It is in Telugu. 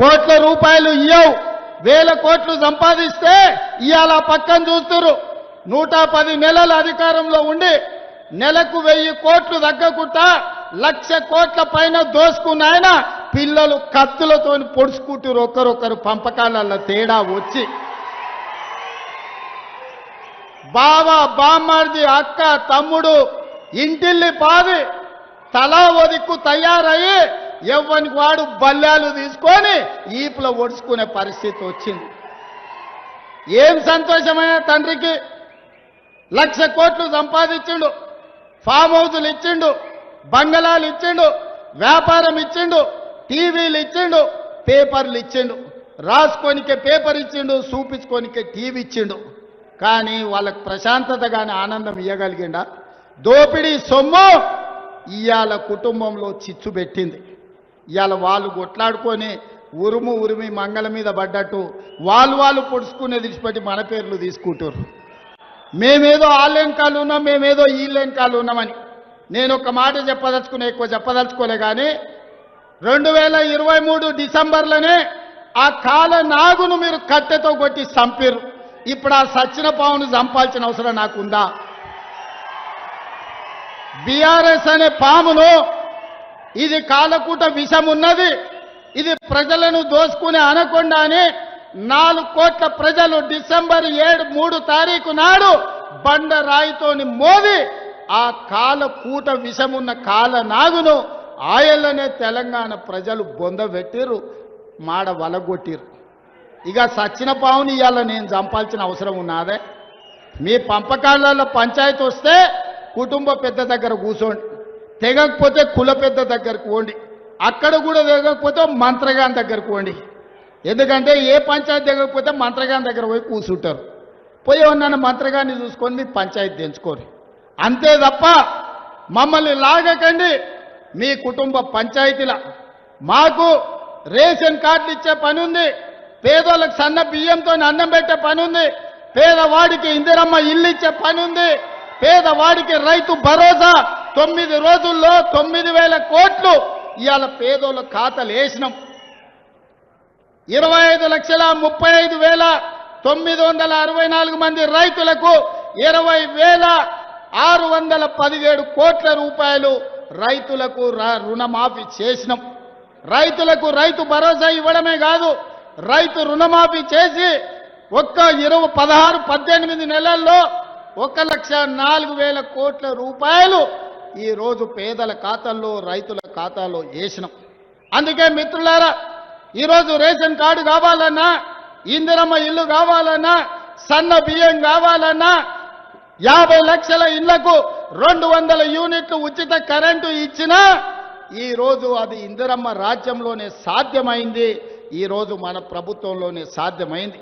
కోట్ల రూపాయలు ఇయ్యవు. వేల కోట్లు సంపాదిస్తే ఇవాళ పక్కన చూస్తురు నూట పది నెలల అధికారంలో ఉండి నెలకు వెయ్యి కోట్లు తగ్గకుండా లక్ష కోట్ల పైన దోసుకున్న ఆయన పిల్లలు కత్తులతో పొడుచుకుంటారు ఒకరొకరు పంపకాలలో తేడా వచ్చి. బావ బామ్మార్ది అక్క తమ్ముడు ఇంటిల్లి పాది తలా ఒదిక్కు తయారయ్యి ఎవ్వనికి వాడు బల్లాలు తీసుకొని ఈపులో ఒడుచుకునే పరిస్థితి వచ్చింది. ఏం సంతోషమైన తండ్రికి లక్ష కోట్లు సంపాదించిండు ఫామ్ హౌసులు ఇచ్చిండు బంగళాలు ఇచ్చిండు వ్యాపారం ఇచ్చిండు టీవీలు ఇచ్చిండు పేపర్లు ఇచ్చిండు రాసుకోనికే పేపర్ ఇచ్చిండు చూపించుకోనికే టీవీ ఇచ్చిండు. కానీ వాళ్ళకు ప్రశాంతత కానీ ఆనందం ఇవ్వగలిగిండా దోపిడీ సొమ్ము ఇవాళ కుటుంబంలో చిచ్చు పెట్టింది. ఇవాళ వాళ్ళు కొట్లాడుకొని ఉరుము ఉరిమి మంగళ మీద పడ్డట్టు వాళ్ళు వాళ్ళు పొడుచుకునే విడిచిపెట్టి మన పేర్లు తీసుకుంటారు మేమేదో ఆన్లైన్ కాలు ఉన్నాం మేమేదో ఈలైన్ కాలు ఉన్నామని. నేను ఒక మాట చెప్పదలుచుకునే ఎక్కువ చెప్పదలుచుకోలే కానీ రెండు వేల ఇరవై మూడు డిసెంబర్లోనే ఆ కాల నాగును మీరు కట్టెతో కొట్టి చంపారు ఇప్పుడు ఆ సచ్చిన పావును చంపాల్సిన అవసరం నాకుందా? బీఆర్ఎస్ అనే పామును ఇది కాలకూట విషం ఉన్నది ఇది ప్రజలను దోసుకునే అనకుండానే నాలుగు కోట్ల ప్రజలు డిసెంబర్ ఏడు మూడు తారీఖు నాడు బండ రాయితోని మోది ఆ కాలకూట విషమున్న కాల నాగును ఆయల్లనే తెలంగాణ ప్రజలు బొందబెట్టిరు మాడ వలగొట్టిరు ఇక సచ్చిన పావుని ఇవాళ నేను చంపాల్సిన అవసరం ఉన్నదే. మీ పంపకాలలో పంచాయతీ వస్తే కుటుంబ పెద్ద దగ్గర కూర్చోండి తెగకపోతే కుల పెద్ద దగ్గరకు పోండి. అక్కడ కూడా తెగకపోతే మంత్రగాని దగ్గరకు పోండి. ఎందుకంటే ఏ పంచాయతీ తెగకపోతే మంత్రగాని దగ్గర పోయి కూర్చుంటారు. పోయి ఉన్నాను మంత్రగాన్ని చూసుకొని మీ పంచాయతీ తెంచుకోరు. అంతే తప్ప మమ్మల్ని లాగకండి. మీ కుటుంబ పంచాయతీల మాకు రేషన్ కార్డులు ఇచ్చే పని ఉంది. పేదోళ్ళకి సన్న బియ్యంతో అన్నం పెట్టే పని ఉంది. పేదవాడికి ఇందిరమ్మ ఇల్లు ఇచ్చే పని ఉంది. పేదవాడికి రైతు భరోసా. తొమ్మిది రోజుల్లో తొమ్మిది వేల కోట్లు ఇవాళ పేదోళ్ళ ఖాతాలు వేసినాం. ఇరవై ఐదు లక్షల ముప్పై ఐదు వేల తొమ్మిది వందల అరవై నాలుగు మంది రైతులకు ఇరవై వేల ఆరు వందల పదిహేడు కోట్ల రూపాయలు రైతులకు ర- రుణమాఫీ చేసినాం. రైతులకు రైతు భరోసా ఇవ్వడమే కాదు రైతు రుణమాఫీ చేసి ఒక్క ఇరవై పదహారు పద్దెనిమిది నెలల్లో ఒక లక్ష నాలుగు వేల కోట్ల రూపాయలు ఈరోజు పేదల ఖాతాల్లో రైతుల ఖాతాలో వేసినాం అందుకే మిత్రులారా ఈరోజు రేషన్ కార్డు కావాలన్నా ఇందిరమ్మ ఇల్లు కావాలన్నా సన్న బియ్యం కావాలన్నా యాభై లక్షల ఇళ్ళకు రెండు వందల యూనిట్లు ఉచిత కరెంటు ఇచ్చినా ఈరోజు అది ఇందిరమ్మ రాజ్యంలోనే సాధ్యమైంది ఈ రోజు మన ప్రభుత్వంలోనే సాధ్యమైంది.